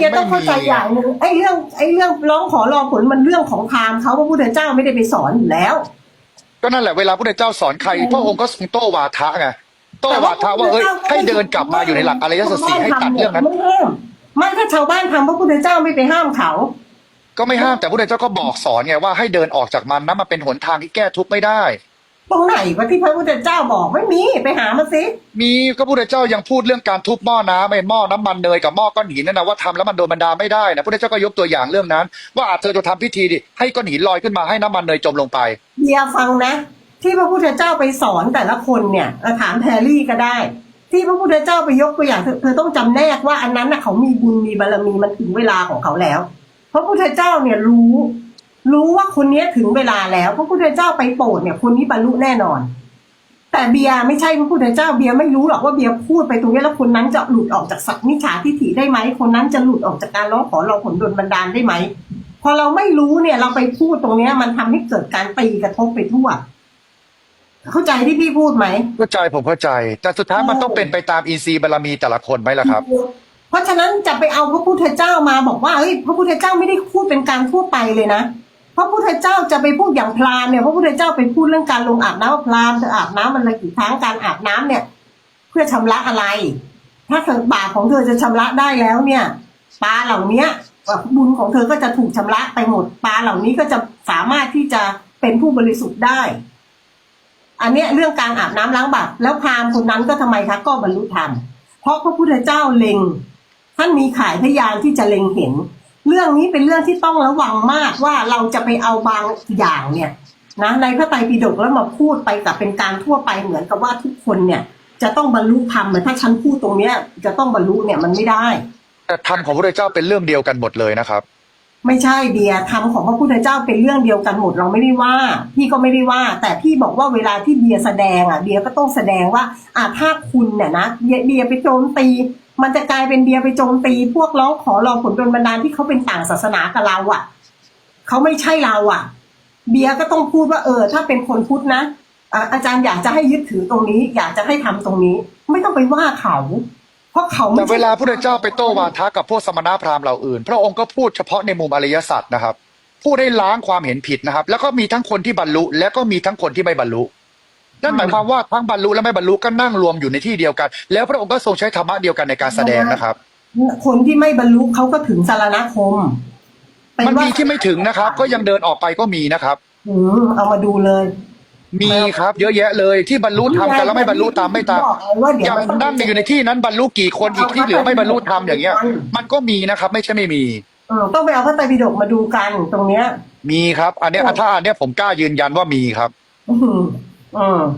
เบียร์ต้องเข้าใจอย่างหนึ่งไอ้เรื่องไอ้เรื่องร้องขอรอผลมันเรื่องของพราหมณ์เขาพระพุทธเจ้าไม่ได้ไปสอนอยู่แล้ว ก็นั่นแหละเวลาพระเจ้าสอนใครอืมพระองค์ก็ทรงโต้วาทะไงโต้แต่วาทะว่าเอ้ยพระพุทธจ้ให้เดินกลับมาอยู่ในหลักอริยสัจสี่ให้ตัดเรื่องนั้นไม่ห้ามไม่ถ้าชาวบ้านทำพระพุทธเจ้าไม่ไปห้ามเขา ก็ไม่ห้ามแต่พระเจ้าก็บอกสอนไงว่าให้เดินออกจากมันนะมันเป็นหนทางที่แก้ทุกข์ไม่ได้ ตรงไหนวะที่พระพุทธเจ้าบอกไม่มีไปหามาสิมีก็พระพุทธเจ้ายังพูดเรื่องการทุบหม้อน้ำไอ้หม้อน้ำมันเนยกับหม้อก้อนหินนั่นนะว่าทำแล้วมันโดนบันดาไม่ได้นะพระพุทธเจ้าก็ยกตัวอย่างเรื่องนั้น ว่าอาจเธอจะทำพิธีดิให้ก้อนหินลอยขึ้นมาให้น้ำมันเนยจมลงไปเบียร์ฟังนะ ที่พระพุทธเจ้าไปสอนแต่ละคนเนี่ยเออถามแพรรี่ก็ได้ ที่พระพุทธเจ้าไปยกตัวอย่างเธอเธอต้องจำแนกว่าอันนั้นน่ะเขามีบุญมีบารมีมันถึงเวลาของเขาแล้ว พระพุทธเจ้าเนี่ยรู้ รู้ว่าคนเนี้ยถึงเวลาแล้วพระพุทธเจ้าไปโปรดเนี่ยคนนี้บรรลุแน่นอน แต่เบียร์ไม่ใช่พระพุทธเจ้าเบียร์ไม่รู้หรอกว่าเบียร์พูดไปตรงนี้แล้วคนนั้นจะหลุดออกจากสัตว์มิจฉาทิฏฐิได้ไหมคนนั้นจะหลุดออกจากการร้องขอเรอผลดลบันดาลได้ไหมพอเราไม่รู้เนี่ย เราไปพูดตรงเนี้ย มันทำให้เกิดการตีกระทบไปทั่ว เข้าใจที่พี่พูดไหมเข้าใจผมเข้าใจ แต่สุดท้ายมันต้องเป็นไปตามอินทรีย์บารมีแต่ละคนไหมล่ะครับเพราะฉะนั้นจะไปเอาพระพุทธเจ้ามาบอกว่าเฮ้ยพระพุทธเจ้าไม่ได้พูดเป็นการทั่วไปเลยนะ พระพุทธเจ้าจะไปพูดอย่างพราหมเนี่ยพระพุทธเจ้าไปพูดเรื่องการลงอาบน้ำพราหมเธออาบน้ำมันละกี่ครั้งการอาบน้ำเนี่ย เพื่อชำระอะไร ถ้าเธอบาปของเธอจะชำระได้แล้วเนี่ยปลาเหล่าเนี้ยบุญของเธอก็จะถูกชำระไปหมดปลาเหล่านี้ก็จะสามารถที่จะเป็นผู้บริสุทธิ์ได้ อันเนี้ยเรื่องการอาบน้ำล้างบาปแล้วพรามคนนั้นก็ทำไมคะก็บรรลุธรรมเพราะพระพุทธเจ้าเล็งท่านมีขายพยานที่จะเล็งเห็น เรื่องนี้เป็นเรื่องที่ต้องระวังมากว่าเราจะไปเอาบางอย่างเนี่ยนะในพระไตรปิฎกแล้วมาพูดไปกับเป็นการทั่วไปเหมือนกับว่าทุกคนเนี่ย จะต้องบรรลุธรรมเหมือนถ้าฉันพูดตรงเนี้ย จะต้องบรรลุเนี่ยมันไม่ได้ แต่ธรรมของพระพุทธเจ้าเป็นเรื่องเดียวกันหมดเลยนะครับ ไม่ใช่เบียธรรมของพระพุทธเจ้าเป็นเรื่องเดียวกันหมดเราไม่ได้ว่า พี่ก็ไม่ได้ว่า แต่พี่บอกว่าเวลาที่เบียแสดงอะเบียก็ต้องแสดงว่าอ่าถ้าคุณเนี่ยนะเบียเบียไปโจมตี มันจะกลายเป็นเบียร์ไปโจมตี พวกร้องขอรอผลดนบันดาลที่เขาเป็นต่างศาสนากับเราอะเขาไม่ใช่เราอะ เบียร์ก็ต้องพูดว่าเออ ถ้าเป็นคนพุทธนะอาจารย์อยากจะให้ยึดถือตรงนี้ อยากจะให้ทำตรงนี้ ไม่ต้องไปว่าเขา เพราะเขาไม่แต่ใช่เวลาพระเจ้าไปโต้วาทะกับพวกสมณพราหมณ์เหล่าอื่น พระองค์ก็พูดเฉพาะในมุมอริยสัจนะครับ พูดได้ล้างความเห็นผิดนะครับ แล้วก็มีทั้งคนที่บรรลุ และก็มีทั้งคนที่ไม่บรรลุ นั่นหมายความว่าทั้งบรรลุและไม่บรรลุก็นั่งรวมอยู่ในที่เดียวกัน แล้วพระองค์ก็ทรงใช้ธรรมะเดียวกันในการแสดงนะครับ คนที่ไม่บรรลุเขาก็ถึงสารณคมเป็มันว่ามีที่ไม่ถึงนะครับ ก็ยังเดินออกไปก็มีนะครับอืมเอามาดูเลย มีครับ เยอะแยะเลยที่บรรลุทำกันแล้วไม่บรรลุตามไม่ตามบอกเลยว่าเดี๋อยวย่างมันต้องนั่นอยู่ในที่นั้นบรรลุกี่คนอีกที่เหลือไม่บรรลุทำอย่างเงี้ย มันก็มีนะครับ ไม่ใช่ไม่มีเออต้องไปเอาพระไตรปิฎกมาดูกันตรงเนี้ย มีครับ อันเนี้ยถ้าอันเนี้ยผมกล้ายืนยันว่ามีครับ อืมอืม